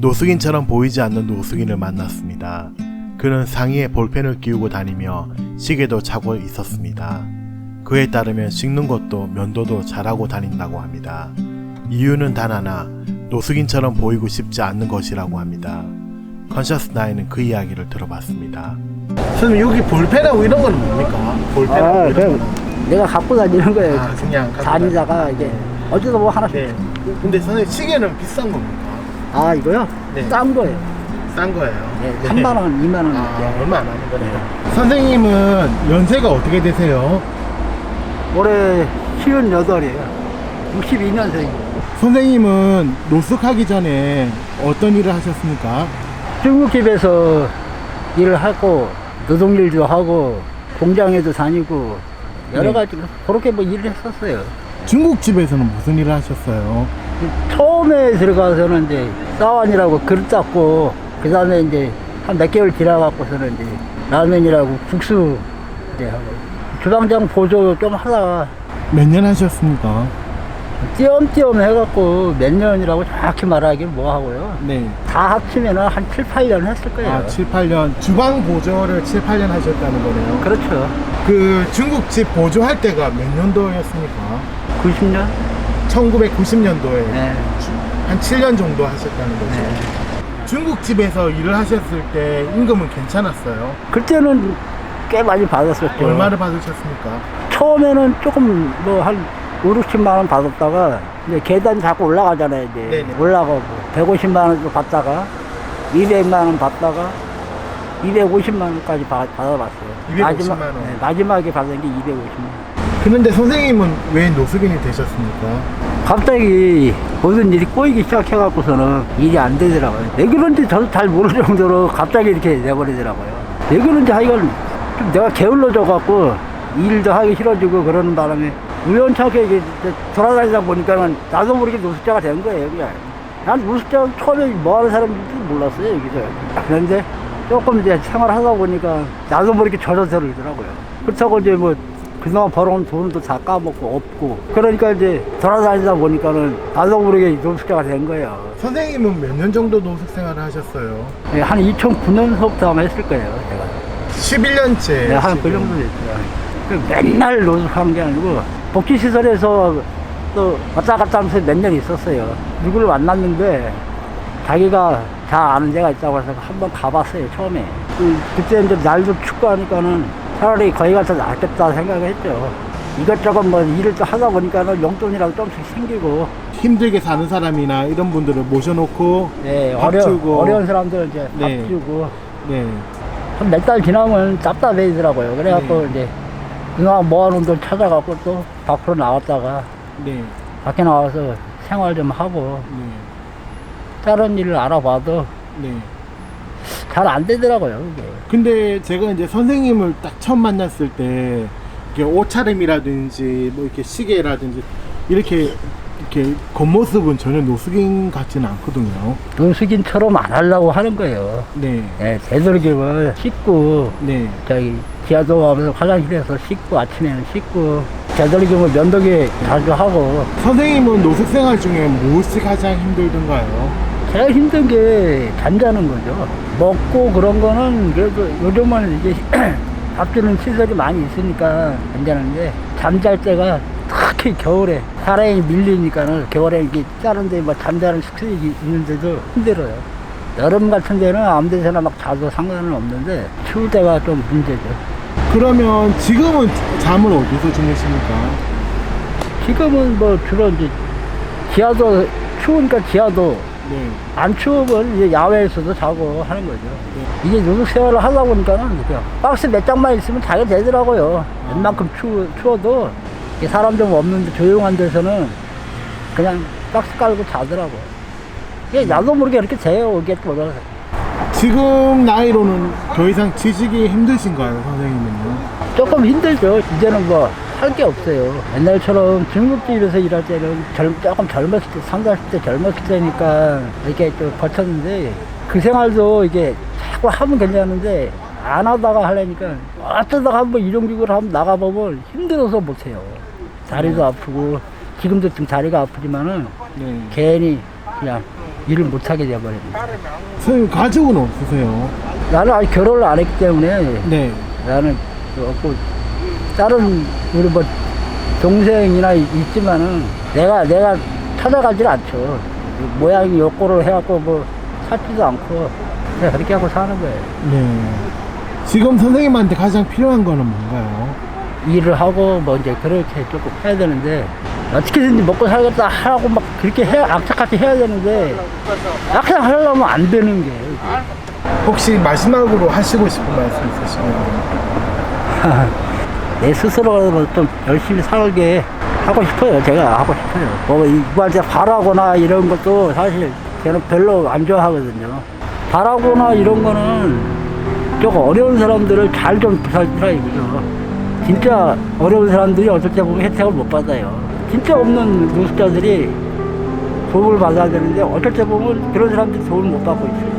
노숙인처럼 보이지 않는 노숙인을 만났습니다. 그는 상의에 볼펜을 끼우고 다니며 시계도 차고 있었습니다. 그에 따르면 씻는 것도 면도도 잘하고 다닌다고 합니다. 이유는 단 하나, 노숙인처럼 보이고 싶지 않는 것이라고 합니다. 컨셔스 나이는 그 이야기를 들어봤습니다. 선생님 여기 볼펜하고 이런 건 뭡니까? 아, 그럼 내가 갖고 다니는 거예요. 아, 그냥 갖고 다니다가 이제 어디서 뭐 하나씩. 네. 근데 선생님 시계는 비싼 겁니까? 아, 이거요? 네. 싼 거예요. 싼 거예요. 네, 3만 원, 2만 원. 아, 이렇게. 얼마 안 하는 거네요. 선생님은 연세가 어떻게 되세요? 올해 78이에요. 62년생이에요. 선생님은 노숙하기 전에 어떤 일을 하셨습니까? 중국집에서 일을 하고, 노동일도 하고, 공장에도 다니고, 여러 네. 가지, 그렇게 뭐 일을 했었어요. 중국집에서는 무슨 일을 하셨어요? 처음에 들어가서는 이제 싸완이라고 그릇 닦고 그 다음에 이제 한 몇 개월 지나갖고서는 이제 라면이라고 국수 이제 하고 주방장 보조 좀 하다가 몇 년 하셨습니까? 띄엄띄엄 해갖고 몇 년이라고 정확히 말하기는 뭐 하고요. 네. 다 합치면은 한 7, 8년 했을 거예요. 아, 7, 8년. 주방 보조를 7, 8년 하셨다는 거네요. 그렇죠. 그 중국집 보조할 때가 몇 년도였습니까? 90년? 1990년도에 네. 한 7년 정도 하셨다는 거죠. 네. 중국집에서 일을 하셨을 때 임금은 괜찮았어요. 그때는 꽤 많이 받았었죠. 얼마를 받으셨습니까? 처음에는 조금 뭐 한 5, 60만 원 받았다가 이제 계단 자꾸 올라가잖아요. 이제 네네. 올라가고 150만 원도 받다가 200만 원 받다가 250만 원까지 받, 받아봤어요. 250만 마지막, 원. 네, 마지막에 받은 게 250만 원. 그런데 선생님은 왜 노숙인이 되셨습니까? 갑자기 모든 일이 꼬이기 시작해갖고서는 일이 안 되더라고요. 왜 그런지 저도 잘 모를 정도로 갑자기 이렇게 돼버리더라고요. 왜 그런지 하여간 좀 내가 게을러져갖고 일도 하기 싫어지고 그러는 바람에 우연찮게 이제 돌아다니다 보니까는 나도 모르게 노숙자가 된 거예요, 그냥. 난 노숙자 처음에 뭐 하는 사람인지 몰랐어요, 여기서. 그런데 조금 이제 생활하다 보니까 나도 모르게 젖어 들더라고요. 그렇다고 이제 뭐 그동안 벌어온 돈도 다 까먹고 없고 그러니까 이제 돌아다니다 보니까는 나도 모르게 노숙자가 된 거예요. 선생님은 몇 년 정도 노숙 생활을 하셨어요? 예, 한 2009년서부터 아마 했을 거예요, 제가. 11년째. 네, 한 그 정도 됐어요. 그 맨날 노숙한 게 아니고 복지시설에서 또 왔다 갔다 하면서 몇 년 있었어요. 누구를 만났는데 자기가 다 아는 데가 있다고 해서 한번 가봤어요, 처음에. 그, 그때 이제 날도 춥고 하니까는 차라리 거기가 더 낫겠다 생각을 했죠. 이것저것 뭐 일을 또 하다 보니까는 용돈이라도 좀씩 생기고, 힘들게 사는 사람이나 이런 분들을 모셔놓고 네, 밥 어려, 주고. 어려운 사람들 이제 밥 네. 주고, 네. 한 몇 달 지나면 답답해지더라고요. 그래갖고 네. 이제 그동안 모아놓은 돈 찾아갖고 또 밖으로 나왔다가 네. 밖에 나와서 생활 좀 하고 네. 다른 일을 알아봐도 네. 잘 안 되더라고요. 그게. 근데 제가 이제 선생님을 딱 처음 만났을 때 이렇게 옷차림이라든지 뭐 이렇게 시계라든지 이렇게 이렇게 겉모습은 전혀 노숙인 같지는 않거든요. 노숙인처럼 안 하려고 하는 거예요. 네. 예, 되도록이면 씻고 네. 저기 지하도 가면서 화장실에서 씻고 아침에는 씻고 되도록이면 면도기 자주 하고 선생님은 노숙 생활 중에 무엇이 가장 힘들던가요? 제일 힘든 게 잠자는 거죠. 먹고 그런 거는 그래도 요즘은 이제 밥 주는 시설이 많이 있으니까 괜찮은데 잠잘 때가 특히 겨울에 사람이 밀리니까는 겨울에 이렇게 자는데 뭐 잠자는 숙소이 있는데도 힘들어요. 여름 같은 데는 아무 데서나 막 자도 상관은 없는데 추울 때가 좀 문제죠. 그러면 지금은 잠을 어디서 주무십니까? 지금은 뭐 주로 이제 지하도 추우니까 지하도 네. 안 추우면 이제 야외에서도 자고 하는 거죠. 이게 노숙 생활을 하다 보니까는 그냥 박스 몇 장만 있으면 자게 되더라고요. 웬만큼 추, 추워도 사람 좀 없는데 조용한 데서는 그냥 박스 깔고 자더라고. 이게 나도 모르게 이렇게 돼요. 이게 뭐 지금 나이로는 더 이상 지식이 힘드신가요, 선생님은요? 조금 힘들죠. 이제는 뭐 할 게 없어요. 옛날처럼 중국집에서 일할 때는 젊, 조금 젊었을 때, 30, 40대 젊었을 때니까 이렇게 좀 버텼는데 그 생활도 이게 자꾸 하면 괜찮은데 안 하다가 하려니까 어쩌다가 한번 이동직으로 한번 나가보면 힘들어서 못해요. 다리도 아프고 지금도 지금 다리가 아프지만은 네. 괜히 그냥 일을 못하게 돼버립니다. 선생님 가족은 없으세요? 나는 아직 결혼을 안 했기 때문에 네. 나는 그 없고 다른 우리 뭐 동생이나 있- 있지만은 내가 내가 찾아가질 않죠. 모양이 욕구를 해갖고 뭐 찾지도 않고 그냥 그렇게 하고 사는 거예요. 네. 지금 선생님한테 가장 필요한 거는 뭔가요? 일을 하고 뭐 이제 그렇게 조금 해야 되는데 어떻게든지 먹고 살겠다 하고 막 그렇게 해 악착같이 해야 되는데 악착 하려면 안 되는 게 혹시 마지막으로 하시고 싶은 말씀 있으시면 내 스스로 좀 열심히 살게 하고 싶어요. 제가 하고 싶어요. 뭐 이발제 바라거나 이런 것도 사실 저는 별로 안 좋아하거든요. 바라거나 이런 거는 조금 어려운 사람들을 잘 좀 부살주라 이거죠. 진짜 어려운 사람들이 어떨 때 보면 혜택을 못 받아요. 진짜 없는 노숙자들이 도움을 받아야 되는데 어떨 때 보면 그런 사람들이 도움을 못 받고 있어요.